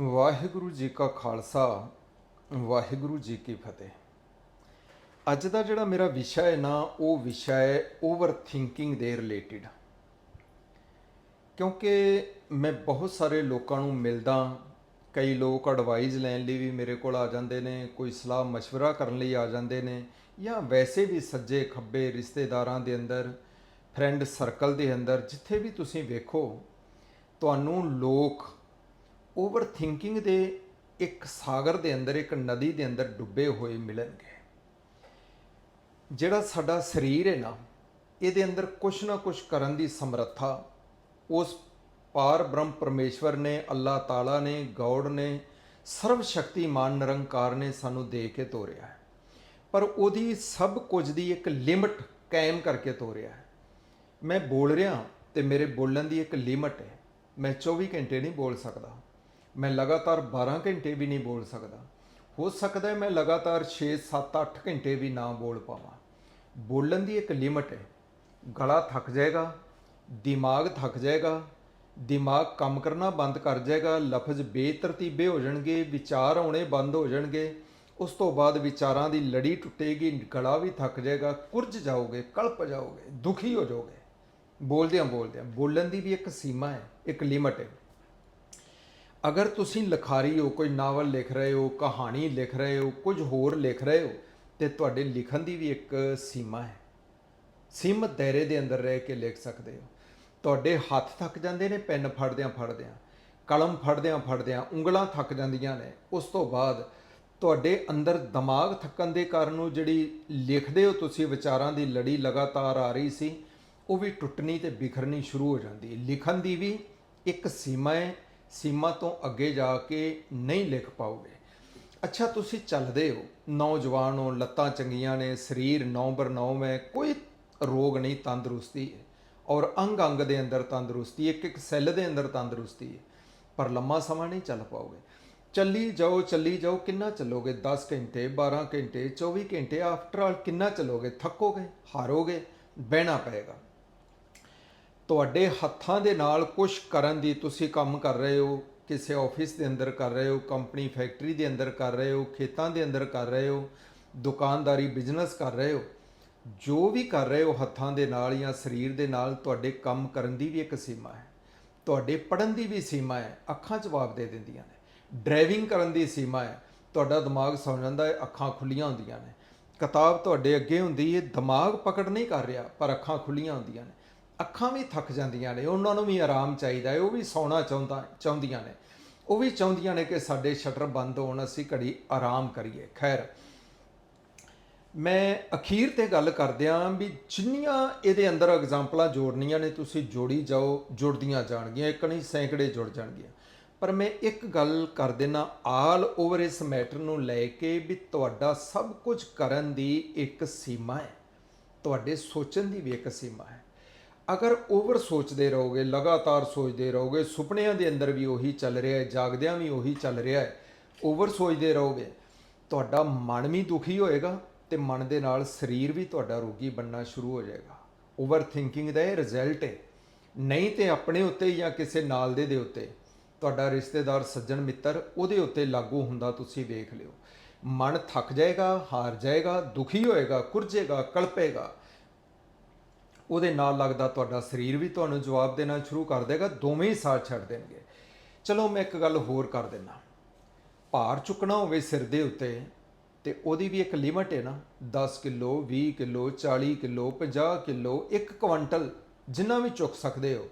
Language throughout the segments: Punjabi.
ਵਾਹਿਗੁਰੂ ਜੀ ਕਾ ਖਾਲਸਾ, ਵਾਹਿਗੁਰੂ ਜੀ ਕੀ ਫਤਿਹ। ਅੱਜ ਦਾ ਜਿਹੜਾ ਮੇਰਾ ਵਿਸ਼ਾ ਹੈ ਨਾ, ਉਹ ਵਿਸ਼ਾ ਹੈ ਓਵਰ ਥਿੰਕਿੰਗ ਦੇ ਰਿਲੇਟਡ। ਕਿਉਂਕਿ ਮੈਂ ਬਹੁਤ ਸਾਰੇ ਲੋਕਾਂ ਨੂੰ ਮਿਲਦਾ, ਕਈ ਲੋਕ ਐਡਵਾਈਸ ਲੈਣ ਲਈ ਵੀ ਮੇਰੇ ਕੋਲ ਆ ਜਾਂਦੇ ਨੇ, ਕੋਈ ਸਲਾਹ مشਵਰਾ ਕਰਨ ਲਈ ਆ ਜਾਂਦੇ ਨੇ, ਜਾਂ ਵੈਸੇ ਵੀ ਸੱਜੇ ਖੱਬੇ ਰਿਸ਼ਤੇਦਾਰਾਂ ਦੇ ਅੰਦਰ ਫਰੈਂਡ ਸਰਕਲ ਦੇ ਅੰਦਰ, ਜਿੱਥੇ ਵੀ ਤੁਸੀਂ ਵੇਖੋ, ਤੁਹਾਨੂੰ ਲੋਕ ਓਵਰ ਥਿੰਕਿੰਗ ਦੇ ਇੱਕ ਸਾਗਰ ਦੇ ਅੰਦਰ, ਇੱਕ ਨਦੀ ਦੇ ਅੰਦਰ ਡੁੱਬੇ ਹੋਏ ਮਿਲਣਗੇ। ਜਿਹੜਾ ਸਾਡਾ ਸਰੀਰ ਹੈ ਨਾ, ਇਹਦੇ ਅੰਦਰ ਕੁਛ ਨਾ ਕੁਛ ਕਰਨ ਦੀ ਸਮਰੱਥਾ, ਉਸ ਪਾਰ ਬ੍ਰਹਮ ਪਰਮੇਸ਼ਵਰ ਨੇ, ਅੱਲਾਹ ਤਾਲਾ ਨੇ, ਗੌੜ ਨੇ, ਸਰਵ ਸ਼ਕਤੀਮਾਨ ਨਿਰੰਕਾਰ ਨੇ ਸਾਨੂੰ ਦੇ ਕੇ ਤੋਰਿਆ ਹੈ। ਪਰ ਉਹਦੀ ਸਭ ਕੁਝ ਦੀ ਇੱਕ ਲਿਮਟ ਕਾਇਮ ਕਰਕੇ ਤੋਰਿਆ ਹੈ। ਮੈਂ ਬੋਲ ਰਿਹਾ ਤੇ ਮੇਰੇ ਬੋਲਣ ਦੀ ਇੱਕ ਲਿਮਟ ਹੈ। ਮੈਂ 24 ਘੰਟੇ ਨਹੀਂ ਬੋਲ ਸਕਦਾ। ਮੈਂ ਲਗਾਤਾਰ 12 ਘੰਟੇ ਵੀ ਨਹੀਂ ਬੋਲ ਸਕਦਾ। ਹੋ ਸਕਦਾ ਹੈ ਮੈਂ ਲਗਾਤਾਰ 6 7 8 ਘੰਟੇ ਵੀ ਨਾ ਬੋਲ ਪਾਵਾਂ। ਬੋਲਣ ਦੀ ਇੱਕ ਲਿਮਟ ਹੈ। ਗਲਾ ਥੱਕ ਜਾਏਗਾ, ਦਿਮਾਗ ਥੱਕ ਜਾਏਗਾ, ਦਿਮਾਗ ਕੰਮ ਕਰਨਾ ਬੰਦ ਕਰ ਜਾਏਗਾ, ਲਫ਼ਜ਼ ਬੇਤਰਤੀਬੇ ਹੋ ਜਾਣਗੇ, ਵਿਚਾਰ ਆਉਣੇ ਬੰਦ ਹੋ ਜਾਣਗੇ, ਉਸ ਤੋਂ ਬਾਅਦ ਵਿਚਾਰਾਂ ਦੀ ਲੜੀ ਟੁੱਟੇਗੀ, ਗਲਾ ਵੀ ਥੱਕ ਜਾਏਗਾ ਕੁਰਜ ਜਾਓਗੇ, ਕਲਪ ਜਾਓਗੇ, ਦੁਖੀ ਹੋ ਜਾਓਗੇ। ਬੋਲਦਿਆਂ ਬੋਲਦਿਆਂ ਬੋਲਣ ਦੀ ਵੀ ਇੱਕ ਸੀਮਾ ਹੈ, ਇੱਕ ਲਿਮਟ ਹੈ। ਅਗਰ ਤੁਸੀਂ ਲਿਖਾਰੀ ਹੋ, ਕੋਈ ਨਾਵਲ ਲਿਖ ਰਹੇ ਹੋ, ਕਹਾਣੀ ਲਿਖ ਰਹੇ ਹੋ, ਕੁਝ ਹੋਰ ਲਿਖ ਰਹੇ ਹੋ, ਤੇ ਤੁਹਾਡੇ ਲਿਖਣ ਦੀ ਵੀ ਇੱਕ ਸੀਮਾ ਹੈ। ਸੀਮਤ ਦਾਇਰੇ ਦੇ ਅੰਦਰ ਰਹਿ ਕੇ ਲਿਖ ਸਕਦੇ ਹੋ। ਤੁਹਾਡੇ ਹੱਥ ਥੱਕ ਜਾਂਦੇ ਨੇ, ਪੈਨ ਫੜਦਿਆਂ ਫੜਦਿਆਂ, ਕਲਮ ਫੜਦਿਆਂ ਫੜਦਿਆਂ, ਉਂਗਲਾਂ ਥੱਕ ਜਾਂਦੀਆਂ ਨੇ, ਉਸ ਤੋਂ ਬਾਅਦ ਤੁਹਾਡੇ ਅੰਦਰ ਦਿਮਾਗ ਥੱਕਣ ਦੇ ਕਾਰਨ ਉਹ ਜਿਹੜੀ ਲਿਖਦੇ ਹੋ ਤੁਸੀਂ, ਵਿਚਾਰਾਂ ਦੀ ਲੜੀ ਲਗਾਤਾਰ ਆ ਰਹੀ ਸੀ, ਉਹ ਵੀ ਟੁੱਟਣੀ ਤੇ ਬਿਖਰਨੀ ਸ਼ੁਰੂ ਹੋ ਜਾਂਦੀ ਹੈ। ਲਿਖਣ ਦੀ ਵੀ ਇੱਕ ਸੀਮਾ ਹੈ ਸੀਮਾ ਤੋਂ ਅੱਗੇ ਜਾ ਕੇ ਨਹੀਂ ਲਿਖ ਪਾਓਗੇ। ਅੱਛਾ, ਤੁਸੀਂ ਚੱਲਦੇ ਹੋ। ਨੌਜਵਾਨ ਹੋ ਲੱਤਾਂ ਚੰਗੀਆਂ ਨੇ, ਸਰੀਰ ਨੌ ਬਰ ਹੈ ਕੋਈ ਰੋਗ ਨਹੀਂ, ਤੰਦਰੁਸਤੀ ਹੈ। ਔਰ ਅੰਗ ਅੰਗ ਦੇ ਅੰਦਰ ਤੰਦਰੁਸਤੀ ਇੱਕ ਇੱਕ ਸੈੱਲ ਦੇ ਅੰਦਰ ਤੰਦਰੁਸਤੀ ਹੈ। ਪਰ ਲੰਮਾ ਸਮਾਂ ਨਹੀਂ ਚੱਲ ਪਾਓਗੇ। ਚੱਲੀ ਜਾਓ ਚੱਲੀ ਜਾਓ, ਕਿੰਨਾ ਚੱਲੋਗੇ? 10 ਘੰਟੇ 12 ਘੰਟੇ 24 ਘੰਟੇ, ਆਫਟਰ ਆਲ ਕਿੰਨਾ ਚੱਲੋਗੇ? ਥੱਕੋਗੇ, ਹਾਰੋਗੇ, ਬਹਿਣਾ ਪਏਗਾ। ਤੁਹਾਡੇ ਹੱਥਾਂ ਦੇ ਨਾਲ ਕੁਝ ਕਰਨ ਦੀ ਤੁਸੀਂ ਕੰਮ ਕਰ ਰਹੇ ਹੋ, ਕਿਸੇ ਆਫਿਸ ਦੇ ਅੰਦਰ ਕਰ ਰਹੇ ਹੋ ਕੰਪਨੀ ਫੈਕਟਰੀ ਦੇ ਅੰਦਰ ਕਰ ਰਹੇ ਹੋ, ਖੇਤਾਂ ਦੇ ਅੰਦਰ ਕਰ ਰਹੇ ਹੋ, ਦੁਕਾਨਦਾਰੀ ਬਿਜ਼ਨਸ ਕਰ ਰਹੇ ਹੋ, ਜੋ ਵੀ ਕਰ ਰਹੇ ਹੋ ਹੱਥਾਂ ਦੇ ਨਾਲ ਜਾਂ ਸਰੀਰ ਦੇ ਨਾਲ, ਤੁਹਾਡੇ ਕੰਮ ਕਰਨ ਦੀ ਵੀ ਇੱਕ ਸੀਮਾ ਹੈ। ਤੁਹਾਡੇ ਪੜਨ ਦੀ ਵੀ ਸੀਮਾ ਹੈ, ਅੱਖਾਂ ਜਵਾਬ ਦੇ ਦਿੰਦੀਆਂ ਨੇ। ਡਰਾਈਵਿੰਗ ਕਰਨ ਦੀ ਸੀਮਾ ਹੈ, ਤੁਹਾਡਾ ਦਿਮਾਗ ਸੌ ਜਾਂਦਾ ਹੈ, ਅੱਖਾਂ ਖੁੱਲੀਆਂ ਹੁੰਦੀਆਂ ਨੇ। ਕਿਤਾਬ ਤੁਹਾਡੇ ਅੱਗੇ ਹੁੰਦੀ ਹੈ, ਦਿਮਾਗ ਪਕੜ ਨਹੀਂ ਕਰ ਰਿਹਾ, ਪਰ ਅੱਖਾਂ ਖੁੱਲੀਆਂ ਹੁੰਦੀਆਂ ਨੇ। ਅੱਖਾਂ ਵੀ ਥੱਕ ਜਾਂਦੀਆਂ ਨੇ, ਉਹਨਾਂ ਨੂੰ ਵੀ ਆਰਾਮ ਚਾਹੀਦਾ ਹੈ, ਉਹ ਵੀ ਸੌਣਾ ਚਾਹੁੰਦਾ, ਚਾਹੁੰਦੀਆਂ ਨੇ। ਉਹ ਵੀ ਚਾਹੁੰਦੀਆਂ ਨੇ ਕਿ ਸਾਡੇ ਸ਼ਟਰ ਬੰਦ ਹੋਣ, ਅਸੀਂ ਘੜੀ ਆਰਾਮ ਕਰੀਏ। ਖੈਰ, ਮੈਂ ਅਖੀਰ ਤੇ ਗੱਲ ਕਰਦਿਆਂ ਵੀ ਜਿੰਨੀਆਂ ਇਹਦੇ ਅੰਦਰ ਐਗਜ਼ਾਮਪਲਾਂ ਜੋੜਨੀਆਂ ਨੇ, ਤੁਸੀਂ ਜੋੜੀ ਜਾਓ, ਜੁੜਦੀਆਂ ਜਾਣਗੀਆਂ, ਇੱਕ ਨਹੀਂ, ਸੈਂਕੜੇ ਜੁੜ ਜਾਣਗੀਆਂ। ਪਰ ਮੈਂ ਇੱਕ ਗੱਲ ਕਰ ਦੇਣਾ ਆਲ ਓਵਰ ਇਸ ਮੈਟਰ ਨੂੰ ਲੈ ਕੇ ਵੀ ਤੁਹਾਡਾ ਸਭ ਕੁਝ ਕਰਨ ਦੀ ਇੱਕ ਸੀਮਾ ਹੈ। ਤੁਹਾਡੇ ਸੋਚਣ ਦੀ ਵੀ ਇੱਕ ਸੀਮਾ ਹੈ। ਅਗਰ ਓਵਰ ਸੋਚਦੇ ਰਹੋਗੇ, ਲਗਾਤਾਰ ਸੋਚਦੇ ਰਹੋਗੇ, ਸੁਪਨਿਆਂ ਦੇ ਅੰਦਰ ਵੀ ਉਹੀ ਚੱਲ ਰਿਹਾ ਹੈ, ਜਾਗਦਿਆਂ ਵੀ ਉਹੀ ਚੱਲ ਰਿਹਾ ਹੈ, ਓਵਰ ਸੋਚਦੇ ਰਹੋਗੇ, ਤੁਹਾਡਾ ਮਨ ਵੀ ਦੁਖੀ ਹੋਏਗਾ ਤੇ ਮਨ ਦੇ ਨਾਲ ਸਰੀਰ ਵੀ ਤੁਹਾਡਾ ਰੋਗੀ ਬਣਨਾ ਸ਼ੁਰੂ ਹੋ ਜਾਏਗਾ। ਓਵਰ ਥਿੰਕਿੰਗ ਦਾ ਇਹ ਰਿਜ਼ਲਟ ਹੈ। ਨਹੀਂ ਤੇ ਆਪਣੇ ਉੱਤੇ ਜਾਂ ਕਿਸੇ ਨਾਲ ਦੇ ਦੇ ਉੱਤੇ। ਤੁਹਾਡਾ ਰਿਸ਼ਤੇਦਾਰ, ਸੱਜਣ, ਮਿੱਤਰ ਉਹਦੇ ਉੱਤੇ ਲਾਗੂ ਹੁੰਦਾ ਤੁਸੀਂ ਵੇਖ ਲਿਓ। ਮਨ ਥੱਕ ਜਾਏਗਾ, ਹਾਰ ਜਾਏਗਾ, ਦੁਖੀ ਹੋਏਗਾ ਕੁਰਜੇਗਾ ਕਲਪੇਗਾ। ਉਹਦੇ ਨਾਲ ਲੱਗਦਾ ਤੁਹਾਡਾ ਸਰੀਰ ਵੀ ਤੁਹਾਨੂੰ ਜਵਾਬ ਦੇਣਾ ਸ਼ੁਰੂ ਕਰ ਦੇਗਾ, ਦੋਵੇਂ ਹੀ ਸਾਥ ਛੱਡ ਦੇਣਗੇ। ਚਲੋ ਮੈਂ ਇੱਕ ਗੱਲ ਹੋਰ ਕਰ ਦਿੰਦਾ। ਭਾਰ ਚੁੱਕਣਾ ਹੋਵੇ ਸਿਰ ਦੇ ਉੱਤੇ, ਤੇ ਉਹਦੀ ਵੀ ਇੱਕ ਲਿਮਟ ਹੈ ਨਾ 10 kilo 20 kilo 40 kilo 50 kilo 1 quintal ਜਿੰਨਾ ਵੀ ਚੁੱਕ ਸਕਦੇ ਹੋ,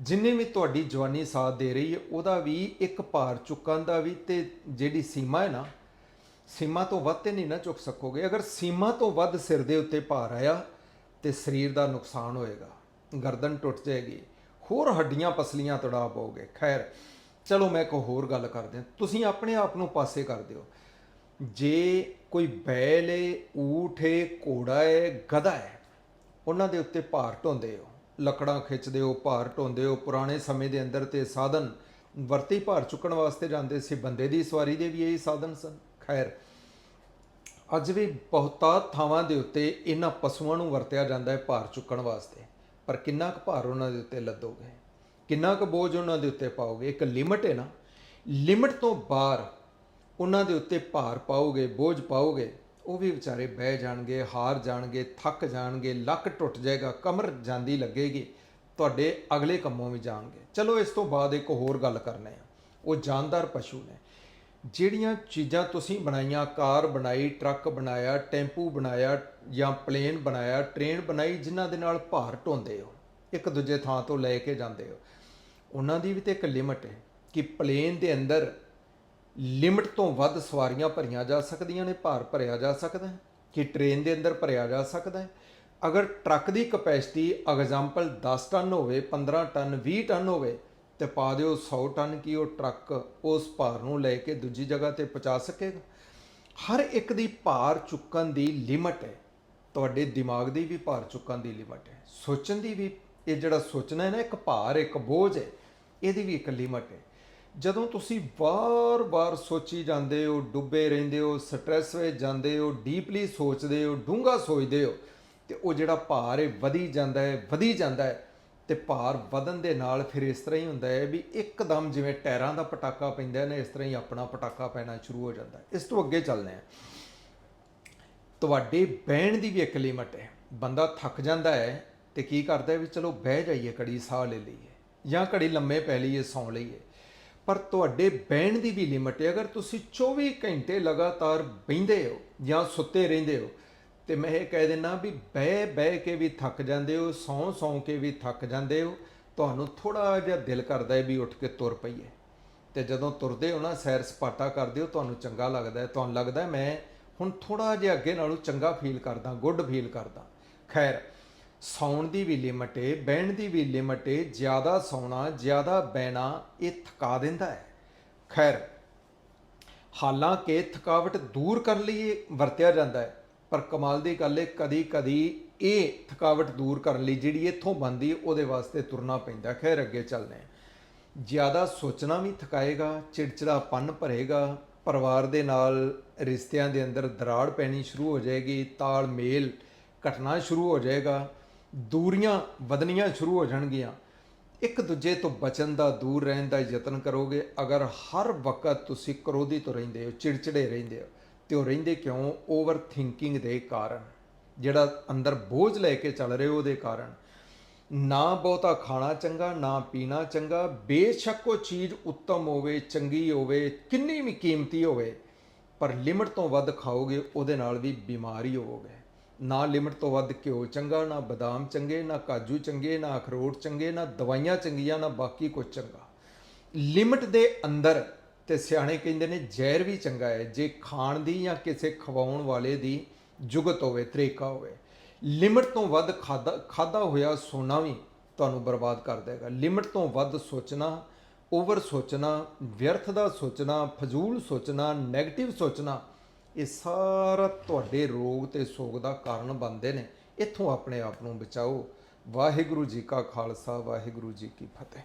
ਜਿੰਨੇ ਵੀ ਤੁਹਾਡੀ ਜਵਾਨੀ ਸਾਥ ਦੇ ਰਹੀ ਹੈ, ਉਹਦਾ ਵੀ ਇੱਕ ਭਾਰ ਚੁੱਕਣ ਦਾ ਵੀ ਤੇ ਜਿਹੜੀ ਸੀਮਾ ਹੈ ਨਾ, ਸੀਮਾ ਤੋਂ ਵੱਧ ਤੇ ਨਹੀਂ ਨਾ ਚੁੱਕ ਸਕੋਗੇ। ਅਗਰ ਸੀਮਾ ਤੋਂ ਵੱਧ ਸਿਰ ਦੇ ਉੱਤੇ ਭਾਰ ਆਇਆ ਤੇ ਸਰੀਰ ਦਾ ਨੁਕਸਾਨ ਹੋਏਗਾ। ਗਰਦਨ ਟੁੱਟ ਜਾਏਗੀ। ਹੋਰ ਹੱਡੀਆਂ ਪਸਲੀਆਂ ਤੜਾ ਪਾਓਗੇ। ਖੈਰ, ਚਲੋ ਮੈਂ ਇੱਕ ਹੋਰ ਗੱਲ ਕਰਦੇ ਹਾਂ। ਤੁਸੀਂ ਆਪਣੇ ਆਪ ਨੂੰ ਪਾਸੇ ਕਰ ਦਿਓ ਜੇ ਕੋਈ ਬੈਲ ਏ, ਊਠ ਏ, ਘੋੜਾ ਏ, ਗਧਾ ਹੈ ਉਹਨਾਂ ਦੇ ਉੱਤੇ ਭਾਰ ਢੋਂਦੇ ਹੋ। ਲੱਕੜਾਂ ਖਿੱਚਦੇ ਹੋ, ਭਾਰ ਢੋਂਦੇ ਹੋ। ਪੁਰਾਣੇ ਸਮੇਂ ਦੇ ਅੰਦਰ ਤੇ ਸਾਧਨ ਵਰਤੀ ਭਾਰ ਚੁੱਕਣ ਵਾਸਤੇ ਜਾਂਦੇ ਸੀ। ਬੰਦੇ ਦੀ ਸਵਾਰੀ ਦੇ ਵੀ ਇਹੀ ਸਾਧਨ ਸਨ। ਖੈਰ ਅੱਜ ਵੀ ਬਹੁਤਾ ਥਾਵਾਂ ਦੇ ਉੱਤੇ ਇਹਨਾਂ ਪਸ਼ੂਆਂ ਨੂੰ ਵਰਤਿਆ ਜਾਂਦਾ ਹੈ ਭਾਰ ਚੁੱਕਣ ਵਾਸਤੇ। ਪਰ ਕਿੰਨਾ ਕੁ ਭਾਰ ਉਹਨਾਂ ਦੇ ਉੱਤੇ ਲੱਦੋਗੇ? ਕਿੰਨਾ ਕੁ ਬੋਝ ਉਹਨਾਂ ਦੇ ਉੱਤੇ ਪਾਓਗੇ? ਇੱਕ ਲਿਮਟ ਹੈ ਨਾ। ਲਿਮਟ ਤੋਂ ਬਾਹਰ ਉਹਨਾਂ ਦੇ ਉੱਤੇ ਭਾਰ ਪਾਓਗੇ, ਬੋਝ ਪਾਓਗੇ, ਉਹ ਵੀ ਵਿਚਾਰੇ ਬਹਿ ਜਾਣਗੇ, ਹਾਰ ਜਾਣਗੇ, ਥੱਕ ਜਾਣਗੇ, ਲੱਕ ਟੁੱਟ ਜਾਏਗਾ, ਕਮਰ ਜਾਂਦੀ ਲੱਗੇਗੀ, ਤੁਹਾਡੇ ਅਗਲੇ ਕੰਮੋਂ ਵੀ ਜਾਣਗੇ। ਚਲੋ, ਇਸ ਤੋਂ ਬਾਅਦ ਇੱਕ ਹੋਰ ਗੱਲ ਕਰਨੇ ਆ। ਉਹ ਜਾਨਦਾਰ ਪਸ਼ੂ ਨੇ। ਜਿਹੜੀਆਂ ਚੀਜ਼ਾਂ ਤੁਸੀਂ ਬਣਾਈਆਂ, ਕਾਰ ਬਣਾਈ, ਟਰੱਕ ਬਣਾਇਆ, ਟੈਂਪੂ ਬਣਾਇਆ ਜਾਂ ਪਲੇਨ ਬਣਾਇਆ, ਟ੍ਰੇਨ ਬਣਾਈ, ਜਿਨ੍ਹਾਂ ਦੇ ਨਾਲ ਭਾਰ ਢੋਂਦੇ ਹੋ, ਇੱਕ ਦੂਜੇ ਥਾਂ ਤੋਂ ਲੈ ਕੇ ਜਾਂਦੇ ਹੋ, ਉਹਨਾਂ ਦੀ ਵੀ ਤੇ ਇੱਕ ਲਿਮਟ ਹੈ ਕਿ ਪਲੇਨ ਦੇ ਅੰਦਰ ਲਿਮਟ ਤੋਂ ਵੱਧ ਸਵਾਰੀਆਂ ਭਰੀਆਂ ਜਾ ਸਕਦੀਆਂ ਨੇ, ਭਾਰ ਭਰਿਆ ਜਾ ਸਕਦਾ ਹੈ, ਕਿ ਟ੍ਰੇਨ ਦੇ ਅੰਦਰ ਭਰਿਆ ਜਾ ਸਕਦਾ ਹੈ। ਅਗਰ ਟਰੱਕ ਦੀ ਕਪੈਸਿਟੀ, ਐਗਜ਼ਾਮਪਲ 10 ਟਨ ਹੋਵੇ 15 ਟਨ 20 ਟਨ ਹੋਵੇ ਤੇ ਪਾ ਦਿਓ 100 ਟਨ ਕੀ ਉਹ ਟਰੱਕ ਉਸ ਭਾਰ ਨੂੰ ਲੈ ਕੇ ਦੂਜੀ ਜਗ੍ਹਾ ਤੇ ਪਹੁੰਚਾ ਸਕੇਗਾ। ਹਰ ਇੱਕ ਦੀ ਭਾਰ ਚੁੱਕਣ ਦੀ ਲਿਮਟ ਹੈ। ਤੁਹਾਡੇ ਦਿਮਾਗ ਦੀ ਵੀ ਭਾਰ ਚੁੱਕਣ ਦੀ ਲਿਮਟ ਹੈ। ਸੋਚਣ ਦੀ ਵੀ, ਇਹ ਜਿਹੜਾ ਸੋਚਣਾ ਹੈ ਨਾ, ਇੱਕ ਭਾਰ, ਇੱਕ ਬੋਝ ਹੈ, ਇਹਦੀ ਵੀ ਇੱਕ ਲਿਮਟ ਹੈ। ਜਦੋਂ ਤੁਸੀਂ ਵਾਰ-ਵਾਰ ਸੋਚੀ ਜਾਂਦੇ ਹੋ, ਡੁੱਬੇ ਰਹਿੰਦੇ ਹੋ ਸਟ੍ਰੈਸ ਵਿੱਚ ਜਾਂਦੇ ਹੋ ਡੀਪਲੀ ਸੋਚਦੇ ਹੋ, ਡੂੰਘਾ ਸੋਚਦੇ ਹੋ, ਤੇ ਉਹ ਜਿਹੜਾ ਭਾਰ ਹੈ, ਵਧੀ ਜਾਂਦਾ ਹੈ, ਵਧੀ ਜਾਂਦਾ ਹੈ। ਤੇ ਭਾਰ ਵਧਣ ਦੇ ਨਾਲ ਫਿਰ ਇਸ ਤਰ੍ਹਾਂ ਹੀ ਹੁੰਦਾ ਹੈ ਵੀ ਇੱਕਦਮ ਜਿਵੇਂ ਟਾਇਰਾਂ ਦਾ ਪਟਾਕਾ ਪੈਂਦਾ ਨਾ, ਇਸ ਤਰ੍ਹਾਂ ਹੀ ਆਪਣਾ ਪਟਾਕਾ ਪੈਣਾ ਸ਼ੁਰੂ ਹੋ ਜਾਂਦਾ ਹੈ। ਇਸ ਤੋਂ ਅੱਗੇ ਚੱਲਦੇ ਹਾਂ। ਤੁਹਾਡੇ ਬਹਿਣ ਦੀ ਵੀ ਇੱਕ ਲਿਮਟ ਹੈ। ਬੰਦਾ ਥੱਕ ਜਾਂਦਾ ਹੈ ਤੇ ਕੀ ਕਰਦਾ ਹੈ ਵੀ ਚਲੋ ਬਹਿ ਜਾਈਏ, ਕੜੀ ਸਾਹ ਲੈ ਲਈਏ ਜਾਂ ਘੜੀ ਲੰਮੇ ਪੈ ਲਈਏ, ਸੌਂ ਲਈਏ। ਪਰ ਤੁਹਾਡੇ ਬਹਿਣ ਦੀ ਵੀ ਲਿਮਟ ਹੈ। ਅਗਰ ਤੁਸੀਂ 24 ਘੰਟੇ ਲਗਾਤਾਰ ਬਹਿੰਦੇ ਹੋ ਜਾਂ ਸੁੱਤੇ ਰਹਿੰਦੇ ਹੋ ਤੇ ਮੈਂ ਇਹ ਕਹਿ ਦਿੰਨਾ ਵੀ ਬਹਿ ਬਹਿ ਕੇ ਵੀ ਥੱਕ ਜਾਂਦੇ ਹੋ, ਸੌਂ ਸੌਂ ਕੇ ਵੀ ਥੱਕ ਜਾਂਦੇ ਹੋ, ਤੁਹਾਨੂੰ ਥੋੜਾ ਜਿਹਾ ਦਿਲ ਕਰਦਾ ਹੈ ਵੀ ਉੱਠ ਕੇ ਤੁਰ ਪਈਏ। ਤੇ ਜਦੋਂ ਤੁਰਦੇ ਹੋ ਨਾ, ਸੈਰ ਸਪਾਟਾ ਕਰਦੇ ਹੋ, ਤੁਹਾਨੂੰ ਚੰਗਾ ਲੱਗਦਾ ਹੈ, ਤੁਹਾਨੂੰ ਲੱਗਦਾ ਹੈ ਮੈਂ ਹੁਣ ਥੋੜਾ ਜਿਹਾ ਅੱਗੇ ਨਾਲੋਂ ਚੰਗਾ ਫੀਲ ਕਰਦਾ, ਗੁੱਡ ਫੀਲ ਕਰਦਾ। ਖੈਰ, ਸੌਣ ਦੀ ਵੀ ਲਿਮਟ ਏ, ਬਹਿਣ ਦੀ ਵੀ ਲਿਮਟ ਏ, ਜ਼ਿਆਦਾ ਸੌਣਾ, ਜ਼ਿਆਦਾ ਬਹਿਣਾ, ਇਹ ਥਕਾ ਦਿੰਦਾ ਹੈ। ਖੈਰ, ਹਾਲਾਂਕਿ ਥਕਾਵਟ ਦੂਰ ਕਰਨ ਲਈ ਇਹ ਵਰਤਿਆ ਜਾਂਦਾ ਹੈ। ਪਰ ਕਮਾਲ ਦੀ ਗੱਲ ਹੈ ਕਦੀ ਕਦੀ ਇਹ ਥਕਾਵਟ ਦੂਰ ਕਰਨ ਲਈ ਜਿਹੜੀ ਇੱਥੋਂ ਬੰਦੀ ਉਹਦੇ ਵਾਸਤੇ ਤੁਰਨਾ ਪੈਂਦਾ। ਖੈਰ, ਅੱਗੇ ਚੱਲਦੇ ਹਾਂ ਜ਼ਿਆਦਾ ਸੋਚਣਾ ਵੀ ਥਕਾਏਗਾ, ਚਿੜਚਿੜਾਪਨ ਭਰੇਗਾ, ਪਰਿਵਾਰ ਦੇ ਨਾਲ ਰਿਸ਼ਤਿਆਂ ਦੇ ਅੰਦਰ ਦਰਾੜ ਪੈਣੀ ਸ਼ੁਰੂ ਹੋ ਜਾਏਗੀ, ਤਾਲਮੇਲ ਘਟਣਾ ਸ਼ੁਰੂ ਹੋ ਜਾਏਗਾ, ਦੂਰੀਆਂ ਵਧਣੀਆਂ ਸ਼ੁਰੂ ਹੋ ਜਾਣਗੀਆਂ। ਇੱਕ ਦੂਜੇ ਤੋਂ ਬਚਣ ਦਾ, ਦੂਰ ਰਹਿਣ ਦਾ ਯਤਨ ਕਰੋਗੇ, ਅਗਰ ਹਰ ਵਕਤ ਤੁਸੀਂ ਕਰੋਧਿਤ ਰਹਿੰਦੇ ਹੋ, ਚਿੜਚਿੜੇ ਰਹਿੰਦੇ ਹੋ ਤੇ ਉਹ ਰਹਿੰਦੇ? ਕਿਉਂ? ਓਵਰ ਥਿੰਕਿੰਗ ਦੇ ਕਾਰਨ। ਜਿਹੜਾ ਅੰਦਰ ਬੋਝ ਲੈ ਕੇ ਚੱਲ ਰਹੇ, ਉਹਦੇ ਕਾਰਨ। ਨਾ ਬਹੁਤਾ ਖਾਣਾ ਚੰਗਾ, ਨਾ ਪੀਣਾ ਚੰਗਾ। ਬੇਸ਼ੱਕ ਉਹ ਚੀਜ਼ ਉੱਤਮ ਹੋਵੇ, ਚੰਗੀ ਹੋਵੇ, ਕਿੰਨੀ ਵੀ ਕੀਮਤੀ ਹੋਵੇ, ਪਰ ਲਿਮਟ ਤੋਂ ਵੱਧ ਖਾਓਗੇ, ਉਹਦੇ ਨਾਲ ਵੀ ਬਿਮਾਰੀ ਹੋਵੋਗੇ। ਨਾ ਲਿਮਟ ਤੋਂ ਵੱਧ ਘਿਓ ਚੰਗਾ, ਨਾ ਬਦਾਮ ਚੰਗੇ, ਨਾ ਕਾਜੂ ਚੰਗੇ, ਨਾ ਅਖਰੋਟ ਚੰਗੇ, ਨਾ ਦਵਾਈਆਂ ਚੰਗੀਆਂ, ਨਾ ਬਾਕੀ ਕੁਝ ਚੰਗਾ। ਲਿਮਟ ਦੇ ਅੰਦਰ ਤੇ ਸਿਆਣੇ ਕਹਿੰਦੇ ਨੇ ਜ਼ਹਿਰ ਵੀ ਚੰਗਾ ਹੈ, ਜੇ ਖਾਣ ਦੀ ਜਾਂ ਕਿਸੇ ਖਵਾਉਣ ਵਾਲੇ ਦੀ ਜੁਗਤ ਹੋਵੇ, ਤਰੀਕਾ ਹੋਵੇ। ਲਿਮਟ ਤੋਂ ਵੱਧ ਖਾਦਾ ਖਾਦਾ ਹੋਇਆ ਸੋਨਾ ਵੀ ਤੁਹਾਨੂੰ ਬਰਬਾਦ ਕਰ ਦੇਗਾ। ਲਿਮਟ ਤੋਂ ਵੱਧ ਸੋਚਣਾ, ਓਵਰ ਸੋਚਣਾ, ਵਿਅਰਥ ਦਾ ਸੋਚਣਾ, ਫਜ਼ੂਲ ਸੋਚਣਾ 네ਗੇਟਿਵ ਸੋਚਣਾ, ਇਹ ਸਾਰਾ ਤੁਹਾਡੇ ਰੋਗ ਤੇ ਸੋਗ ਦਾ ਕਾਰਨ ਬਣਦੇ ਨੇ। ਇੱਥੋਂ ਆਪਣੇ ਆਪ ਨੂੰ ਬਚਾਓ। ਵਾਹਿਗੁਰੂ ਜੀ ਕਾ ਖਾਲਸਾ, ਵਾਹਿਗੁਰੂ ਜੀ ਕੀ ਫਤਿਹ।